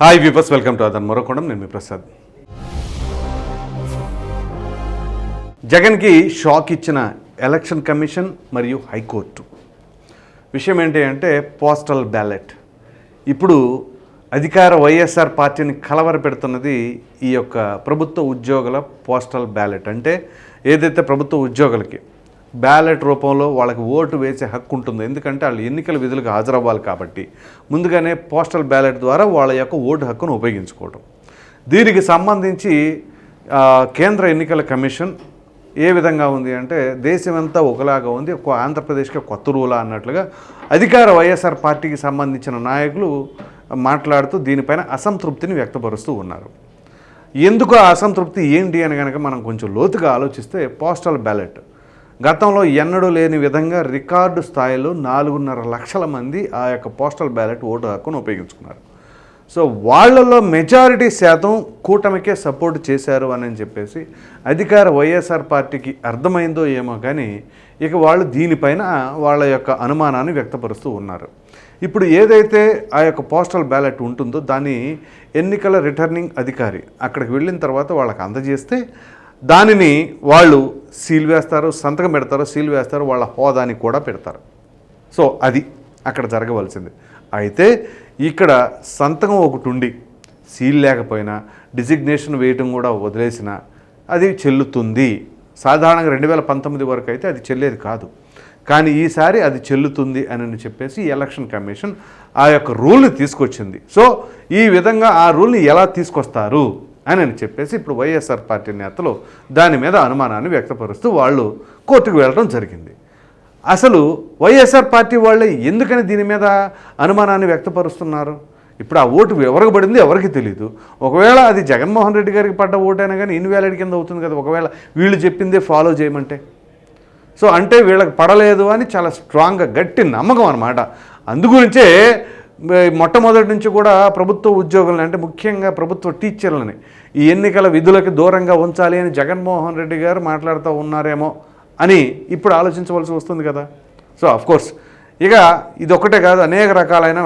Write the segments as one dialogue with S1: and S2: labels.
S1: Hi విపస్ welcome to అదన్ మరొకడం నేను మీ ప్రసాద్ జగన్కి షాక్ ఇచ్చిన ఎలక్షన్ కమిషన్ మరియు హైకోర్టు విషయం ఏంటి అంటే పోస్టల్ బ్యాలెట్ ఇప్పుడు అధికార వైఎస్ఆర్ పార్టీని కలవర పెడుతున్నది ఈ యొక్క ప్రభుత్వ ఉద్యోగుల పోస్టల్ బ్యాలెట్ అంటే ఏదైతే ప్రభుత్వ ఉద్యోగులకి బ్యాలెట్ రూపంలో వాళ్ళకి ఓటు వేసే హక్కు ఉంటుంది. ఎందుకంటే వాళ్ళు ఎన్నికల విధులకు హాజరవ్వాలి కాబట్టి. ముందుగానే పోస్టల్ బ్యాలెట్ ద్వారా వాళ్ళ యొక్క ఓటు హక్కును ఉపయోగించుకోవడం దీనికి సంబంధించి కేంద్ర ఎన్నికల కమిషన్ ఏ విధంగా ఉంది అంటే దేశమంతా ఒకలాగా ఉంది. ఒక ఆంధ్రప్రదేశ్కి కొత్త రూలా అన్నట్లుగా అధికార వైఎస్ఆర్ పార్టీకి సంబంధించిన నాయకులు మాట్లాడుతూ దీనిపైన అసంతృప్తిని వ్యక్తపరుస్తూ ఉన్నారు. ఎందుకు అసంతృప్తి ఏంటి అని కనుక మనం కొంచెం లోతుగా ఆలోచిస్తే పోస్టల్ బ్యాలెట్ గతంలో ఎన్నడూ లేని విధంగా రికార్డు స్థాయిలో నాలుగున్నర లక్షల మంది ఆ యొక్క పోస్టల్ బ్యాలెట్ ఓటు హక్కును ఉపయోగించుకున్నారు. సో వాళ్ళలో మెజారిటీ శాతం కూటమికే సపోర్ట్ చేశారు అని చెప్పేసి అధికార వైఎస్ఆర్ పార్టీకి అర్థమైందో ఏమో కానీ ఇక వాళ్ళు దీనిపైన వాళ్ళ యొక్క అనుమానాన్ని వ్యక్తపరుస్తూ ఉన్నారు. ఇప్పుడు ఏదైతే ఆ యొక్క పోస్టల్ బ్యాలెట్ ఉంటుందో దాన్ని ఎన్నికల రిటర్నింగ్ అధికారి అక్కడికి వెళ్ళిన తర్వాత వాళ్ళకి అందజేస్తే దానిని వాళ్ళు సీల్ వేస్తారు సంతకం పెడతారు సీల్ వేస్తారు వాళ్ళ హోదాని కూడా పెడతారు. సో అది అక్కడ జరగవలసింది. అయితే ఇక్కడ సంతకం ఒకటి ఉండి సీల్ లేకపోయినా డిజిగ్నేషన్ వేయటం కూడా వదిలేసిన అది చెల్లుతుంది. సాధారణంగా రెండు వేల పంతొమ్మిది వరకు అయితే అది చెల్లేది కాదు. కానీ ఈసారి అది చెల్లుతుంది అని చెప్పేసి ఎలక్షన్ కమిషన్ ఆ యొక్క రూల్ని తీసుకొచ్చింది. సో ఈ విధంగా ఆ రూల్ని ఎలా తీసుకొస్తారు? అని అని చెప్పేసి ఇప్పుడు వైఎస్ఆర్ పార్టీ నేతలు దాని మీద అనుమానాన్ని వ్యక్తపరుస్తూ వాళ్ళు కోర్టుకు వెళ్ళడం జరిగింది. అసలు వైఎస్ఆర్ పార్టీ వాళ్ళే ఎందుకని దీని మీద అనుమానాన్ని వ్యక్తపరుస్తున్నారు? ఇప్పుడు ఆ ఓటు ఎవరికి పడింది ఎవరికి తెలియదు ఒకవేళ అది జగన్మోహన్ రెడ్డి గారికి పడ్డ ఓటైనా కానీ ఇన్వాలిడ్ కింద అవుతుంది కదా. ఒకవేళ వీళ్ళు చెప్పిందే ఫాలో చేయమంటే. సో అంటే వీళ్ళకి పడలేదు అని చాలా స్ట్రాంగ్గా గట్టి నమ్మకం అనమాట అందుగురించే మొట్టమొదటి నుంచి కూడా ప్రభుత్వ ఉద్యోగులని అంటే ముఖ్యంగా ప్రభుత్వ టీచర్లని ఈ ఎన్నికల విధులకు దూరంగా ఉంచాలి అని జగన్మోహన్ రెడ్డి గారు మాట్లాడుతూ ఉన్నారేమో అని ఇప్పుడు ఆలోచించవలసి వస్తుంది కదా. సో అఫ్కోర్స్ ఇక ఇది ఒకటే కాదు అనేక రకాలైన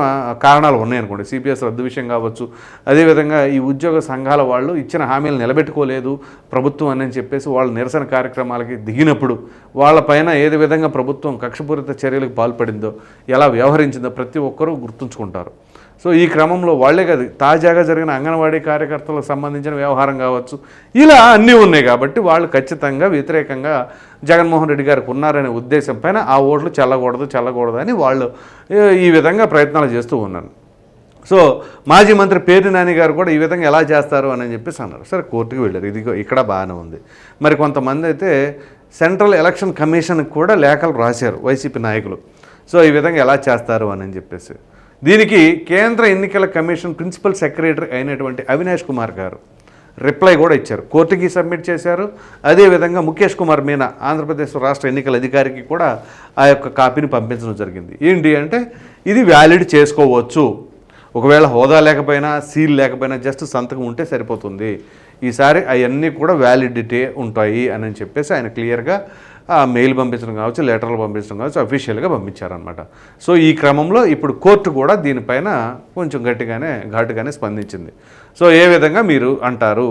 S1: కారణాలు ఉన్నాయనుకోండి సిపిఎస్ రద్దు విషయం కావచ్చు అదేవిధంగా ఈ ఉద్యోగ సంఘాల వాళ్ళు ఇచ్చిన హామీలు నిలబెట్టుకోలేదు ప్రభుత్వం అని చెప్పేసి వాళ్ళ నిరసన కార్యక్రమాలకి దిగినప్పుడు వాళ్ళపైన ఏది విధంగా ప్రభుత్వం కక్షపూరిత చర్యలకు పాల్పడిందో ఎలా వ్యవహరించిందో ప్రతి ఒక్కరూ గుర్తుంచుకుంటారు. సో ఈ క్రమంలో వాళ్ళే కాదు తాజాగా జరిగిన అంగన్వాడీ కార్యకర్తలకు సంబంధించిన వ్యవహారం కావచ్చు ఇలా అన్నీ ఉన్నాయి కాబట్టి వాళ్ళు ఖచ్చితంగా వ్యతిరేకంగా జగన్మోహన్ రెడ్డి గారికి ఉన్నారనే ఉద్దేశం పైన ఆ ఓట్లు చల్లకూడదు చల్లకూడదు అని వాళ్ళు ఈ విధంగా ప్రయత్నాలు చేస్తూ ఉన్నారు. సో మాజీ మంత్రి పేరు నాని గారు కూడా ఈ విధంగా ఎలా చేస్తారు అని చెప్పేసి అన్నారు. సరే కోర్టుకు వెళ్ళారు. ఇది ఇక్కడ బాగానే ఉంది. మరి కొంతమంది అయితే సెంట్రల్ ఎలక్షన్ కమిషన్కి కూడా లేఖలు రాశారు వైసీపీ నాయకులు. సో ఈ విధంగా ఎలా చేస్తారు అని చెప్పేసి. దీనికి కేంద్ర ఎన్నికల కమిషన్ ప్రిన్సిపల్ సెక్రటరీ అయినటువంటి అవినాష్ కుమార్ గారు రిప్లై కూడా ఇచ్చారు. కోర్టుకి సబ్మిట్ చేశారు. అదేవిధంగా ముఖేష్ కుమార్ మీనా ఆంధ్రప్రదేశ్ రాష్ట్ర ఎన్నికల అధికారికి కూడా ఆ యొక్క కాపీని పంపించడం జరిగింది. ఏంటి అంటే ఇది వ్యాలిడ్ చేసుకోవచ్చు. ఒకవేళ హోదా లేకపోయినా సీల్ లేకపోయినా జస్ట్ సంతకం ఉంటే సరిపోతుంది. ఈసారి అవన్నీ కూడా వ్యాలిడిటీ ఉంటాయి అని చెప్పేసి ఆయన క్లియర్గా మెయిల్ పంపించడం కావచ్చు లెటర్లు పంపించడం కావచ్చు అఫీషియల్గా పంపించారనమాట సో ఈ క్రమంలో ఇప్పుడు కోర్టు కూడా దీనిపైన కొంచెం గట్టిగానే ఘాటుగానే స్పందించింది. సో ఏ విధంగా మీరు అంటారు?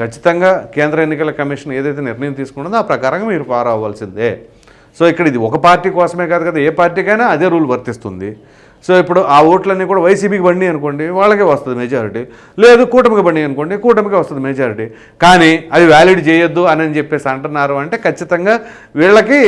S1: ఖచ్చితంగా కేంద్ర ఎన్నికల కమిషన్ ఏదైతే నిర్ణయం తీసుకుంటుందో ఆ ప్రకారంగా మీరు ఫాలో అవ్వాల్సిందే సో ఇక్కడ ఇది ఒక పార్టీ కోసమే కాదు కదా ఏ పార్టీకైనా అదే రూల్ వర్తిస్తుంది. సో ఇప్పుడు ఆ ఓట్లన్నీ కూడా వైసీపీకి బండి అనుకోండి వాళ్ళకే వస్తుంది మెజారిటీ లేదు కూటమికి బండి అనుకోండి కూటమికి వస్తుంది మెజారిటీ కానీ అది వ్యాలిడ్ చేయొద్దు అని అని చెప్పేసి అంటున్నారు అంటే ఖచ్చితంగా వీళ్ళకి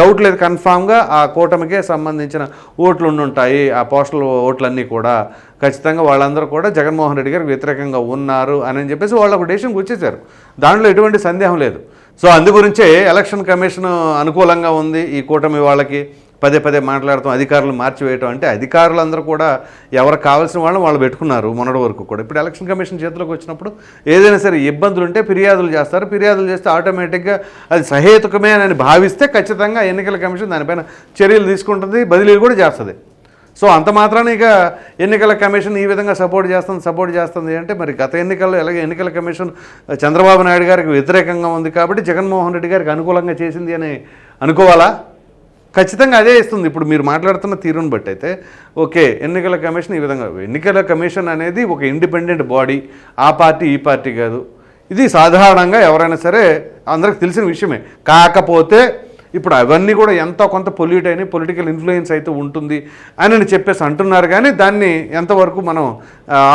S1: డౌట్ లేదు కన్ఫామ్గా ఆ కూటమికే సంబంధించిన ఓట్లు ఉండుంటాయి ఆ పోస్టల్ ఓట్లన్నీ కూడా. ఖచ్చితంగా వాళ్ళందరూ కూడా జగన్మోహన్ రెడ్డి గారికి వ్యతిరేకంగా ఉన్నారు అని చెప్పేసి వాళ్ళు ఒక డెసిషన్కి వచ్చేసారు. దాంట్లో ఎటువంటి సందేహం లేదు. సో అందు గురించే ఎలక్షన్ కమిషన్ అనుకూలంగా ఉంది ఈ కూటమి వాళ్ళకి. పదే పదే మాట్లాడటం అధికారులు మార్చివేయటం అంటే అధికారులందరూ కూడా ఎవరికి కావాల్సిన వాళ్ళని వాళ్ళు పెట్టుకున్నారు మొన్నటి వరకు కూడా. ఇప్పుడు ఎలక్షన్ కమిషన్ చేతిలోకి వచ్చినప్పుడు ఏదైనా సరే ఇబ్బందులు ఉంటే ఫిర్యాదులు చేస్తారు. ఫిర్యాదులు చేస్తే ఆటోమేటిక్గా అది సహేతుకమే అని భావిస్తే ఖచ్చితంగా ఎన్నికల కమిషన్ దానిపైన చర్యలు తీసుకుంటుంది బదిలీలు కూడా చేస్తుంది. సో అంత మాత్రాన ఇక ఎన్నికల కమిషన్ ఈ విధంగా సపోర్ట్ చేస్తుంది సపోర్ట్ చేస్తుంది అంటే మరి గత ఎన్నికల్లో ఎలాగ ఎన్నికల కమిషన్ చంద్రబాబు నాయుడు గారికి వ్యతిరేకంగా ఉంది కాబట్టి జగన్మోహన్ రెడ్డి గారికి అనుకూలంగా చేసింది అని అనుకోవాలా? ఖచ్చితంగా అదే ఇస్తుంది. ఇప్పుడు మీరు మాట్లాడుతున్న తీరును బట్టి అయితే ఓకే ఎన్నికల కమిషన్ ఈ విధంగా ఎన్నికల కమిషన్ అనేది ఒక ఇండిపెండెంట్ బాడీ ఆ పార్టీ ఈ పార్టీ కాదు. ఇది సాధారణంగా ఎవరైనా సరే అందరికి తెలిసిన విషయమే. కాకపోతే ఇప్పుడు అవన్నీ కూడా ఎంతో కొంత పొల్యూట్ అయినాయి పొలిటికల్ ఇన్ఫ్లుయెన్స్ అయితే ఉంటుంది అని చెప్పేసి అంటున్నారు కానీ దాన్ని ఎంతవరకు మనం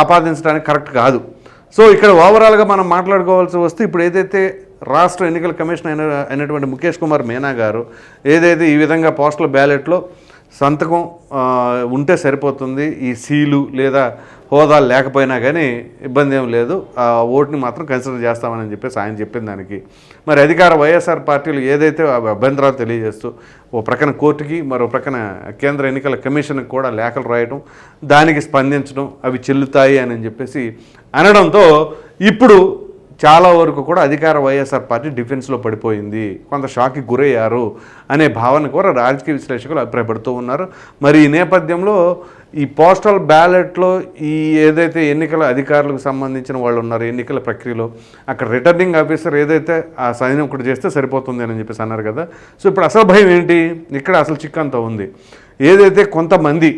S1: ఆపాదించడానికి కరెక్ట్ కాదు. సో ఇక్కడ ఓవరాల్గా మనం మాట్లాడుకోవాల్సి వస్తే ఇప్పుడు ఏదైతే రాష్ట్ర ఎన్నికల కమిషన్ అయిన అయినటువంటి ముఖేష్ కుమార్ మీనా గారు ఏదైతే ఈ విధంగా పోస్టల్ బ్యాలెట్లో సంతకం ఉంటే సరిపోతుంది ఈ సీలు లేదా హోదాలు లేకపోయినా కానీ ఇబ్బంది ఏం లేదు. ఆ ఓటుని మాత్రం కన్సిడర్ చేస్తామని చెప్పేసి ఆయన చెప్పిన దానికి. మరి అధికార వైఎస్ఆర్ పార్టీలు ఏదైతే అభ్యంతరాలు తెలియజేస్తూ ఓ ప్రక్కన కోర్టుకి మరో ప్రక్కన కేంద్ర ఎన్నికల కమిషన్కి కూడా లేఖలు రాయటం దానికి స్పందించడం అవి చెల్లుతాయి అని చెప్పేసి అనడంతో ఇప్పుడు చాలా వరకు కూడా అధికార వైఎస్ఆర్ పార్టీ డిఫెన్స్లో పడిపోయింది. కొంత షాక్కి గురయ్యారు అనే భావన కూడా రాజకీయ విశ్లేషకులు అభిప్రాయపడుతూ ఉన్నారు. మరి ఈ నేపథ్యంలో ఈ పోస్టల్ బ్యాలెట్లో ఈ ఏదైతే ఎన్నికల అధికారులకు సంబంధించిన వాళ్ళు ఉన్నారు ఎన్నికల ప్రక్రియలో అక్కడ రిటర్నింగ్ ఆఫీసర్ ఏదైతే ఆ సైన్యం ఒకటి చేస్తే సరిపోతుంది అని చెప్పేసి అన్నారు కదా. సో ఇప్పుడు అసలు భయం ఏంటి? ఇక్కడ అసలు చిక్కంతా ఉంది. ఏదైతే కొంతమంది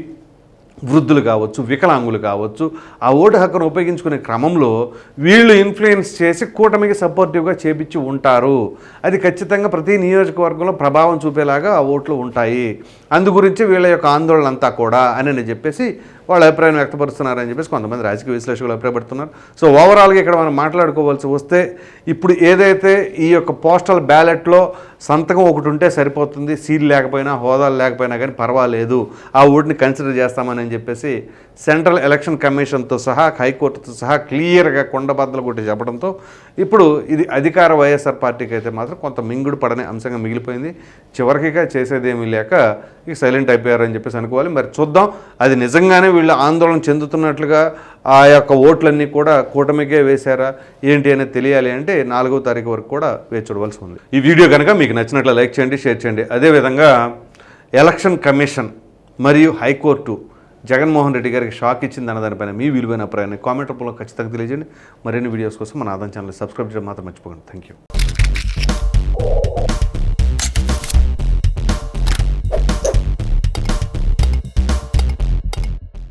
S1: వృద్ధులు కావచ్చు వికలాంగులు కావచ్చు ఆ ఓటు హక్కును ఉపయోగించుకునే క్రమంలో వీళ్ళు ఇన్ఫ్లుయెన్స్ చేసి కూటమికి సపోర్టివ్గా చేపించి ఉంటారు. అది ఖచ్చితంగా ప్రతి నియోజకవర్గంలో ప్రభావం చూపేలాగా ఆ ఓట్లు ఉంటాయి. అందు గురించి వీళ్ళ యొక్క ఆందోళన అంతా కూడా అని చెప్పేసి వాళ్ళ అభిప్రాయం వ్యక్తపరుస్తున్నారని చెప్పేసి కొంతమంది రాజకీయ విశ్లేషకులు అభిప్రాయపడుతున్నారు. సో ఓవరాల్గా ఇక్కడ మనం మాట్లాడుకోవాల్సి వస్తే ఇప్పుడు ఏదైతే ఈ యొక్క పోస్టల్ బ్యాలెట్లో సంతకం ఒకటి ఉంటే సరిపోతుంది సీల్ లేకపోయినా హోదాలు లేకపోయినా కానీ పర్వాలేదు ఆ ఓటుని కన్సిడర్ చేస్తామని చెప్పేసి సెంట్రల్ ఎలక్షన్ కమిషన్తో సహా హైకోర్టుతో సహా క్లియర్గా కొండబద్దలు కొట్టి చెప్పడంతో ఇప్పుడు ఇది అధికార వైఎస్ఆర్ పార్టీకి అయితే మాత్రం కొంత మింగుడు పడని అంశంగా మిగిలిపోయింది. చివరికిగా చేసేదేమీ లేక ఇక సైలెంట్ అయిపోయారని చెప్పేసి అనుకోవాలి. మరి చూద్దాం అది నిజంగానే వీళ్ళు ఆందోళన చెందుతున్నట్లుగా ఆ యొక్క ఓట్లన్నీ కూడా కూటమికే వేశారా? ఏంటి అనేది తెలియాలి అంటే నాలుగో తారీఖు వరకు కూడా వేచి చూడవలసి ఉంది. ఈ వీడియో కనుక మీకు నచ్చినట్లు లైక్ చేయండి షేర్ చేయండి. అదేవిధంగా ఎలక్షన్ కమిషన్ మరియు హైకోర్టు జగన్మోహన్ రెడ్డి గారికి షాక్ ఇచ్చింది అన్న దానిపైన మీ విలువైన అభిప్రాయాన్ని కామెంట్ రూపంలో ఖచ్చితంగా తెలియజేయండి. మరిన్ని వీడియోస్ కోసం మన ఆదాయం ఛానల్ సబ్స్క్రైబ్ చేయడం మాత్రం మర్చిపోకండి. Thank you